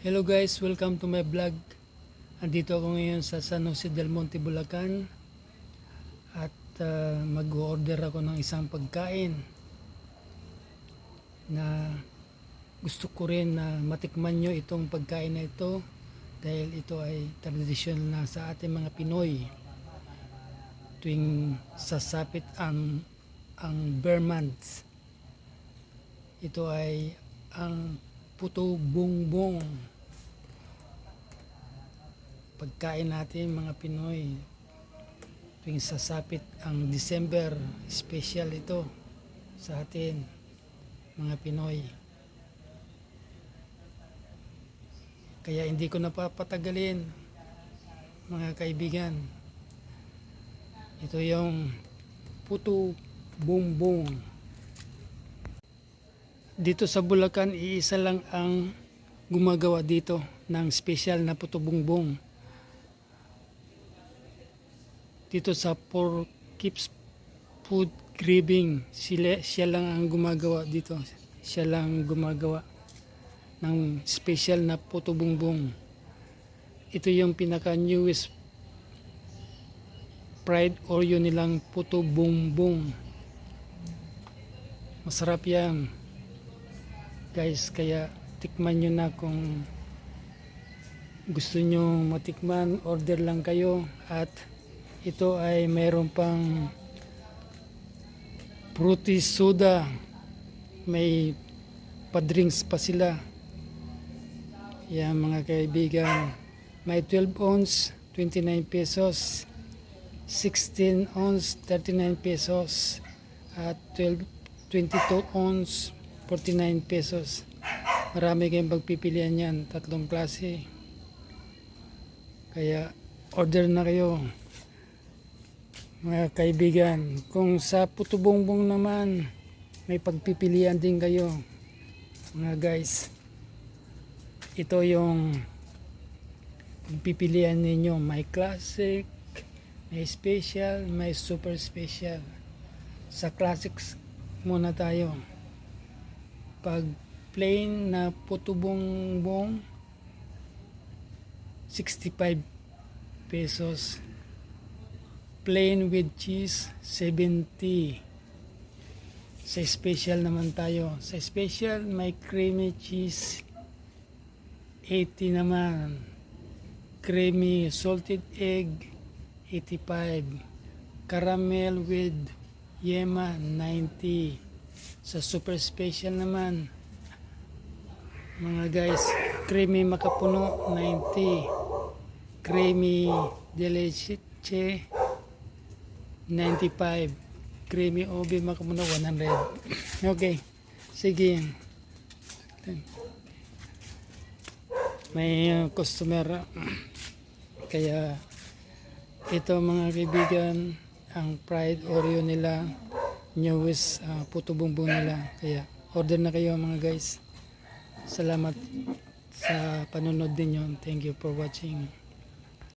Hello guys, welcome to my vlog. Andito ako ngayon sa San Jose del Monte, Bulacan. At uh, mag-order ako ng isang pagkain na gusto ko rin na matikman nyo itong pagkain na ito dahil ito ay tradisyon na sa ating mga Pinoy tuwing sasapit ang ang bear months. Ito ay ang puto bongbong. Pagkain natin mga Pinoy tuwing sasapit ang December, special ito sa atin mga Pinoy. Kaya hindi ko napapatagalin mga kaibigan. Ito yung puto bongbong. Dito sa Bulacan, iisa lang ang gumagawa dito ng special na puto bongbong. Dito sa Four Keeps Food Gribbing, sila, siya lang ang gumagawa dito. Siya lang gumagawa ng special na puto bongbong. Ito yung pinaka newest fried Oreo nilang puto bongbong. Masarap yan. Guys, kaya tikman nyo na kung gusto nyo matikman, order lang kayo. At ito ay mayroon pang fruity soda. May padrinks pa sila. Yan mga kaibigan. May 12 ounce 29 pesos. 16 ounce 39 pesos. At 12 22 ounce 49 pesos. Marami kayong pagpipilian yan. Tatlong klase. Kaya order na kayo. Mga kaibigan kung sa puto bongbong naman may pagpipilian din kayo. Mga guys ito yung pagpipilian ninyo. May classic may special may super special. Sa classics muna tayo pag plain na puto bongbong 65 pesos. Plain with cheese 70 sa special naman tayo. Sa special may creamy cheese 80 naman. Creamy salted egg 85 caramel with yema 90 sa super special naman. Mga guys creamy makapuno 90 creamy delicious 95 creamy obi makapuno 100 okay sige. May uh, customer kaya ito mga kaibigan ang pride oreo nila newest uh, puto bumbong nila. Kaya order na kayo mga guys. Salamat sa panonood din thank you for watching